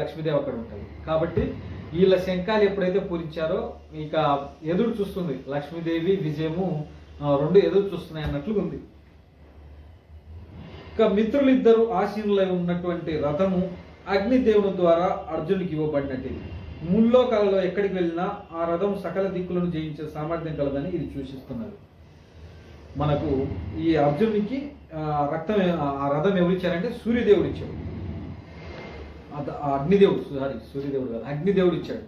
లక్ష్మీదేవి అక్కడ ఉంటుంది. కాబట్టి వీళ్ళ శంఖాలు ఎప్పుడైతే పూరించారో ఇక ఎదురు చూస్తుంది. లక్ష్మీదేవి విజయము రెండు ఎదురు చూస్తున్నాయి అన్నట్లు ఉంది. ఇక మిత్రులిద్దరూ ఆశీనులై ఉన్నటువంటి రథము అగ్నిదేవుని ద్వారా అర్జునుడికి ఇవ్వబడినట్టు ముల్లోకాలలో ఎక్కడికి వెళ్ళినా ఆ రథం సకల దిక్కులను జయించే సామర్థ్యం కలదని ఇది సూచిస్తున్నది. మనకు ఈ అర్జునునికి రక్తం ఆ రథం ఎవరిచ్చారంటే సూర్యదేవుడు ఇచ్చాడు అగ్నిదేవుడు సారీ సూర్యదేవుడు కాదు అగ్నిదేవుడు ఇచ్చాడు.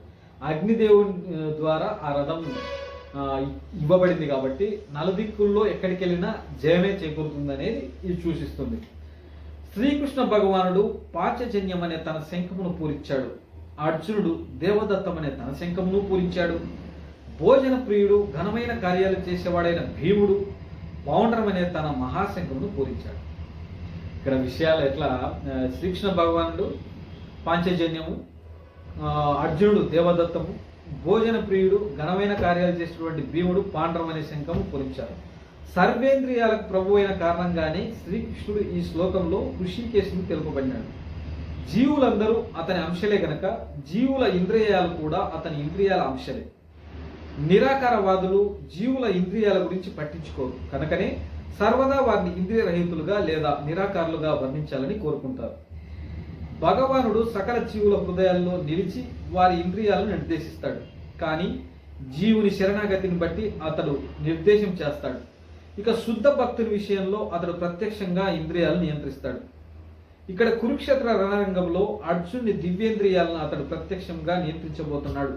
అగ్నిదేవుడి ద్వారా ఆ రథం ఇవ్వబడింది కాబట్టి నలుదిక్కుల్లో ఎక్కడికి వెళ్ళినా జయమే చేకూరుతుంది అనేది ఇది సూచిస్తుంది. శ్రీకృష్ణ భగవానుడు పాచజన్యం అనే తన శంఖమును పూరించాడు. అర్జునుడు దేవదత్తం అనే తన శంఖమును పూరించాడు. భోజన ప్రియుడు ఘనమైన కార్యాలు చేసేవాడైన భీముడు పౌండ్రం అనే తన మహాశంఖమును పూరించాడు. ఇక్కడ విషయాలు ఎట్లా శ్రీకృష్ణ భగవానుడు పాంచజన్యము అర్జునుడు దేవదత్తము భోజన ప్రియుడు ఘనమైన కార్యాలు చేసినటువంటి భీముడు పాండ్రం అనే శంఖము పూరించారు సర్వేంద్రియాలకు ప్రభు అయిన కారణంగానే శ్రీకృష్ణుడు ఈ శ్లోకంలో ఋషికేశుని తెలుపబడినాడు. జీవులందరూ అతని అంశలే గనక జీవుల ఇంద్రియాలు కూడా అతని ఇంద్రియాల అంశలే. నిరాకారవాదులు జీవుల ఇంద్రియాల గురించి పట్టించుకోరు. కనుకనే సర్వదా వారిని ఇంద్రియ రహితులుగా లేదా నిరాకారులుగా వర్ణించాలని కోరుకుంటారు. భగవానుడు సకల జీవుల హృదయాల్లో నిలిచి వారి ఇంద్రియాలను నిర్దేశిస్తాడు. కానీ జీవుని శరణాగతిని బట్టి అతడు నిర్దేశం చేస్తాడు. ఇక శుద్ధ భక్తుని విషయంలో అతడు ప్రత్యక్షంగా ఇంద్రియాలను నియంత్రిస్తాడు. ఇక్కడ కురుక్షేత్ర రణరంగంలో అర్జున్ని దివ్యేంద్రియాలను అతడు ప్రత్యక్షంగా నియంత్రించబోతున్నాడు.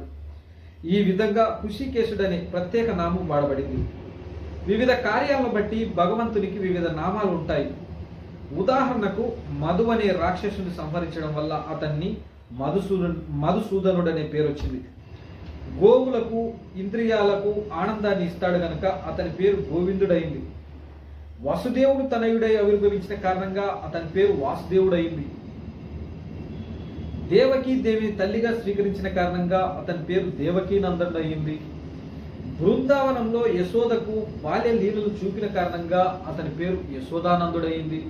ఈ విధంగా హృషికేశుడు అనే ప్రత్యేక నామం వాడబడింది. వివిధ కార్యాలను బట్టి భగవంతునికి వివిధ నామాలు ఉంటాయి. ఉదాహరణకు మధు అనే రాక్షసుని సంహరించడం వల్ల అతన్ని మధుసూద మధుసూదనుడు అనే పేరు వచ్చింది గోవులకు ఇంద్రియాలకు ఆనందాన్ని ఇస్తాడు గనక అతని పేరు గోవిందుడైంది వసుదేవుడు తనయుడై ఆవిర్భవించిన కారణంగా అతని పేరు వాసుదేవుడైంది దేవకీ దేవిని తల్లిగా స్వీకరించిన కారణంగా అతని పేరు దేవకీనందనుడు అయింది బృందావనంలో యశోదకు బాల్య లీలలు చూపిన కారణంగా అతని పేరు యశోదానందుడయింది.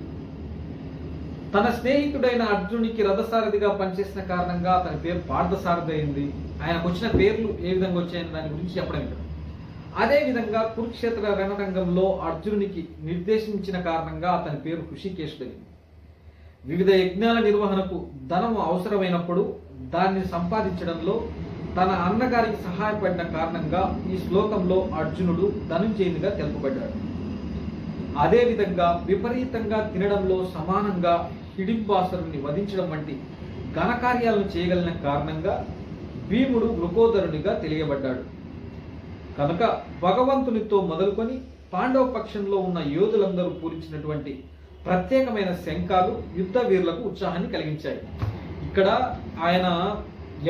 తన స్నేహితుడైన అర్జునికి రథసారథిగా పనిచేసిన కారణంగా అతని పేరు పార్థసారథి అయింది. ఆయనకు వచ్చిన పేర్లు ఏ విధంగా వచ్చాయని దాని గురించి చెప్పడం ఇక్కడ. అదే విధంగా కురుక్షేత్ర రణరంగంలో అర్జునునికి నిర్దేశించిన కారణంగా అతని పేరు హృషికేశుడైంది. వివిధ యజ్ఞాల నిర్వహణకు ధనం అవసరమైనప్పుడు దాన్ని సంపాదించడంలో తన అన్నగారికి సహాయపడిన కారణంగా ఈ శ్లోకంలో అర్జునుడు ధనుంజయునిగా తెలుపబడ్డాడు. అదేవిధంగా విపరీతంగా తినడంలో సమానంగా హిడింబాసురుని వధించడం వంటి ఘనకార్యాలను చేయగలిగిన కారణంగా భీముడు వృకోదరునిగా తెలియబడ్డాడు. కనుక భగవంతునితో మొదలుకొని పాండవ పక్షంలో ఉన్న యోధులందరూ పూరించినటువంటి ప్రత్యేకమైన శంఖాలు యుద్ధ వీరులకు ఉత్సాహాన్ని కలిగించాయి. ఇక్కడ ఆయన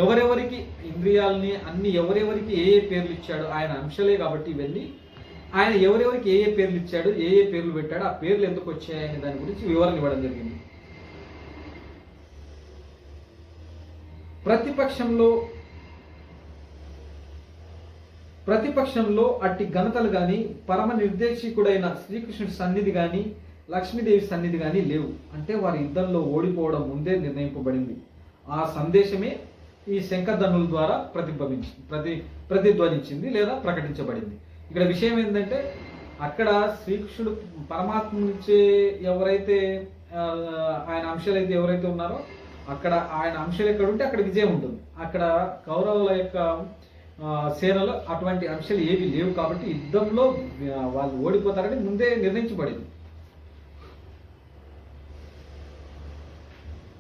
ఎవరెవరికి ఇంద్రియాలని అన్ని ఎవరెవరికి ఏ ఏ పేర్లు ఇచ్చాడు ఆయన అంశాలే కాబట్టి ఇవన్నీ. ఆయన ఎవరెవరికి ఏ ఏ పేర్లు ఇచ్చాడు ఏ ఏ పేర్లు పెట్టాడు ఆ పేర్లు ఎందుకు వచ్చాయనే దాని గురించి వివరణ ఇవ్వడం జరిగింది. ప్రతిపక్షంలో ప్రతిపక్షంలో అట్టి ఘనతలు కానీ పరమ నిర్దేశకుడైన శ్రీకృష్ణుడి సన్నిధి కానీ లక్ష్మీదేవి సన్నిధి కానీ లేవు. అంటే వారి యుద్ధంలో ఓడిపోవడం ముందే నిర్ణయింపబడింది. ఆ సందేశమే ఈ శంఖధనుల ద్వారా ప్రతిబింబించి ప్రతి ప్రతిధ్వనించింది లేదా ప్రకటించబడింది. ఇక్కడ విషయం ఏంటంటే అక్కడ శ్రీకృష్ణుడు పరమాత్మ నుంచే ఎవరైతే ఆయన అంశాలు అయితే ఎవరైతే ఉన్నారో అక్కడ ఆయన అంశాలు ఎక్కడ ఉంటే అక్కడ విజయం ఉంటుంది. అక్కడ కౌరవుల యొక్క సేనలో అటువంటి అంశాలు ఏవి లేవు కాబట్టి యుద్ధంలో వాళ్ళు ఓడిపోతారని ముందే నిర్ణయించబడింది.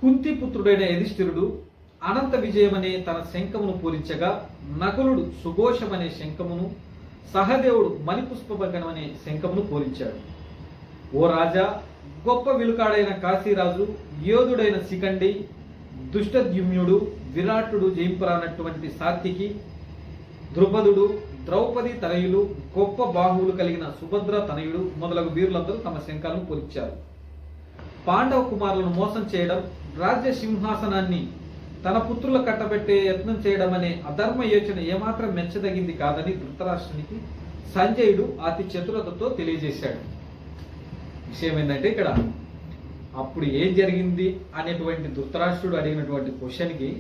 కుంతిపుత్రుడైన యధిష్ఠిరుడు అనంత విజయమనే తన శంఖమును పూరించగా నకులుడు సుఘోషమనే శంఖమును సహదేవుడు మణిపుష్పగణం అనే శంఖమును పూరించాడు. ఓ రాజా గొప్ప విలుకాడైన కాశీరాజు యోధుడైన శిఖండి దుష్టద్యుమ్యుడు విరాటుడు జయింపరానటువంటి సాత్తికి ద్రుపదుడు ద్రౌపది తనయులు గొప్ప బాహువులు కలిగిన సుభద్ర తనయుడు మొదలగు వీరులందరూ తమ శంఖాలను పొలిచారు పాండవ కుమారులను మోసం చేయడం రాజ్య సింహాసనాన్ని తన పుత్రుల కట్టబెట్టే యత్నం చేయడం అనే అధర్మ యోచన ఏమాత్రం మెచ్చదగింది కాదని ధృతరాష్ట్రునికి సంజయుడు అతి చతురతతో తెలియజేశాడు. విషయం ఏంటంటే ఇక్కడ అప్పుడు ఏం జరిగింది అనేటువంటి ధృతరాష్ట్రుడు అడిగినటువంటి క్వశ్చన్కి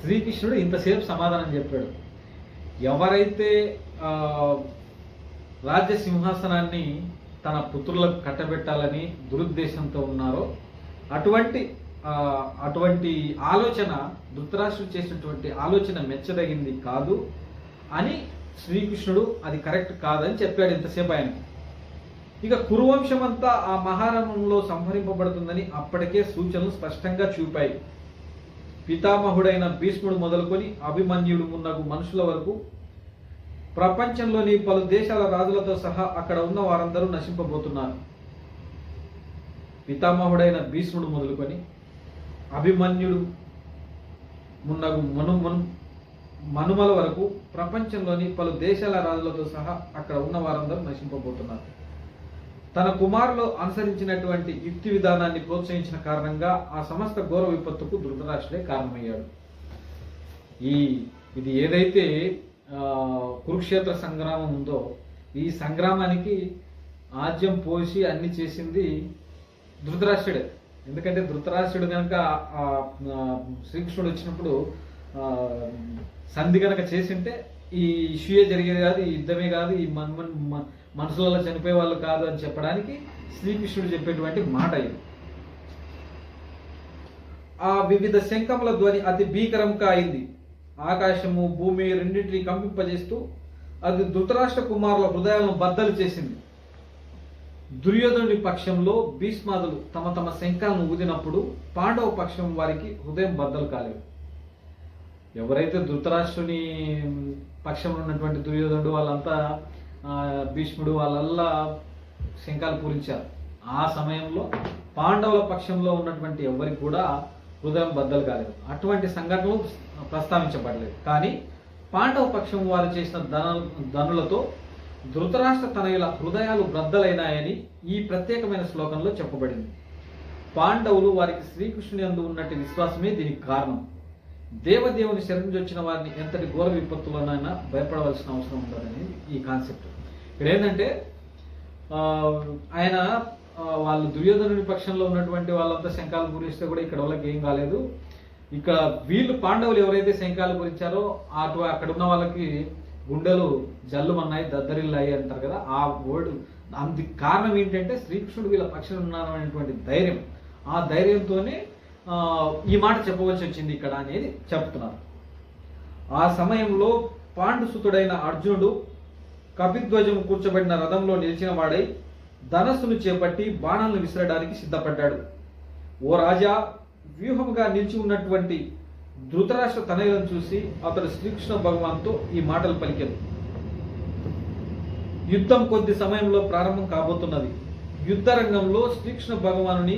శ్రీకృష్ణుడు ఇంతసేపు సమాధానం చెప్పాడు. ఎవరైతే ఆ, రాజ్య సింహాసనాన్ని తన పుత్రులకు కట్టబెట్టాలని దురుద్దేశంతో ఉన్నారో అటువంటి అటువంటి ఆలోచన ధృతరాష్ట్రుడు చేసినటువంటి ఆలోచన మెచ్చదగింది కాదు అని శ్రీకృష్ణుడు అది కరెక్ట్ కాదని చెప్పాడు ఇంతసేపు ఆయనకి. ఇక కురువంశం అంతా ఆ మహారణంలో సంహరింపబడుతుందని అప్పటికే సూచనలు స్పష్టంగా చూపాయి. పితామహుడైన భీష్ముడు మొదలుకొని అభిమన్యుడు మున్నగు మనుషుల వరకు ప్రపంచంలోని పలు దేశాల రాజులతో సహా అక్కడ ఉన్న వారందరూ నశింపబోతున్నారు. పితామహుడైన భీష్ముడు మొదలుకొని అభిమన్యుడు మున్నగు మను మనుమల వరకు ప్రపంచంలోని పలు దేశాల రాజులతో సహా అక్కడ ఉన్న వారందరూ నశింపబోతున్నారు. తన కుమారులు అనుసరించినటువంటి యుక్తి విధానాన్ని ప్రోత్సహించిన కారణంగా ఆ సమస్త ఘోర విపత్తుకు ధృతరాష్ట్రుడే కారణమయ్యాడు. ఈ ఇది ఏదైతే కురుక్షేత్ర సంగ్రామం ఉందో ఈ సంగ్రామానికి ఆజ్యం పోసి అన్ని చేసింది ధృతరాష్ట్రుడే. ఎందుకంటే ధృతరాష్ట్రుడు కనుక శ్రీకృష్ణుడు వచ్చినప్పుడు సంధి కనుక చేసింటే ఈ ఇష్యూయే జరిగేది కాదు ఈ యుద్ధమే కాదు ఈ మన్మన్ మనుషులలో చనిపోయే వాళ్ళు కాదు అని చెప్పడానికి శ్రీకృష్ణుడు చెప్పేటువంటి మాట ఇది. ఆ వివిధ శంఖముల ధ్వని అతి భీకరంగా అయింది. ఆకాశము భూమి రెండింటిని కంపింపజేస్తూ అది ధృతరాష్ట్ర కుమారుల హృదయాలను బద్దలు చేసింది. దుర్యోధనుడి పక్షంలో భీష్మాదులు తమ తమ శంఖాలను ఊదినప్పుడు పాండవ పక్షం వారికి హృదయం బద్దలు కాలేదు. ఎవరైతే ధృతరాష్ట్రుని పక్షంలో ఉన్నటువంటి దుర్యోధనుడు వాళ్ళంతా భీష్ముడు వాళ్ళల్లా శంఖాలు పూరించారు. ఆ సమయంలో పాండవుల పక్షంలో ఉన్నటువంటి ఎవరికి కూడా హృదయం బద్దలు కాలేదు. అటువంటి సంఘటనలు ప్రస్తావించబడలేదు. కానీ పాండవ పక్షం వారు చేసిన ధన ధనులతో ధృతరాష్ట్ర తనయుల హృదయాలు బ్రద్దలైనాయని ఈ ప్రత్యేకమైన శ్లోకంలో చెప్పబడింది. పాండవులు వారికి శ్రీకృష్ణుని అందు ఉన్నట్టు విశ్వాసమే దీనికి కారణం. దేవదేవుని శరణించొచ్చిన వారిని ఎంతటి ఘోర విపత్తులోనైనా భయపడవలసిన అవసరం ఉండదని ఈ కాన్సెప్ట్. ఇక్కడ ఏంటంటే ఆయన వాళ్ళు దుర్యోధనుని పక్షంలో ఉన్నటువంటి వాళ్ళంతా శంఖాలు పూరిస్తే కూడా ఇక్కడ వాళ్ళకి ఏం కాలేదు. ఇక్కడ వీళ్ళు పాండవులు ఎవరైతే శంఖాలు పూరించారో అటు అక్కడ ఉన్న వాళ్ళకి గుండెలు జల్లుమన్నాయి దద్దరిల్లాయి అంటారు కదా ఆ వర్డ్. అందుకు కారణం ఏంటంటే శ్రీకృష్ణుడు వీళ్ళ పక్షం ఉన్నారు అనేటువంటి ధైర్యం. ఆ ధైర్యంతోనే ఈ మాట చెప్పవలసి వచ్చింది ఇక్కడ అనేది చెప్తున్నారు. ఆ సమయంలో పాండుసుతుడైన అర్జునుడు కపిధ్వజము కూర్చోబడిన రథంలో నిలిచిన వాడై ధనస్సును చేపట్టి బాణాలను విసరడానికి సిద్ధపడ్డాడు. ఓ రాజా వ్యూహముగా నిలిచి ఉన్నటువంటి ధృతరాష్ట్ర తనయులను చూసి అతడు శ్రీకృష్ణ భగవాన్తో ఈ మాటలు పలికాడు యుద్ధం కొద్ది సమయంలో ప్రారంభం కాబోతున్నది. యుద్ధ రంగంలో శ్రీకృష్ణ భగవానుని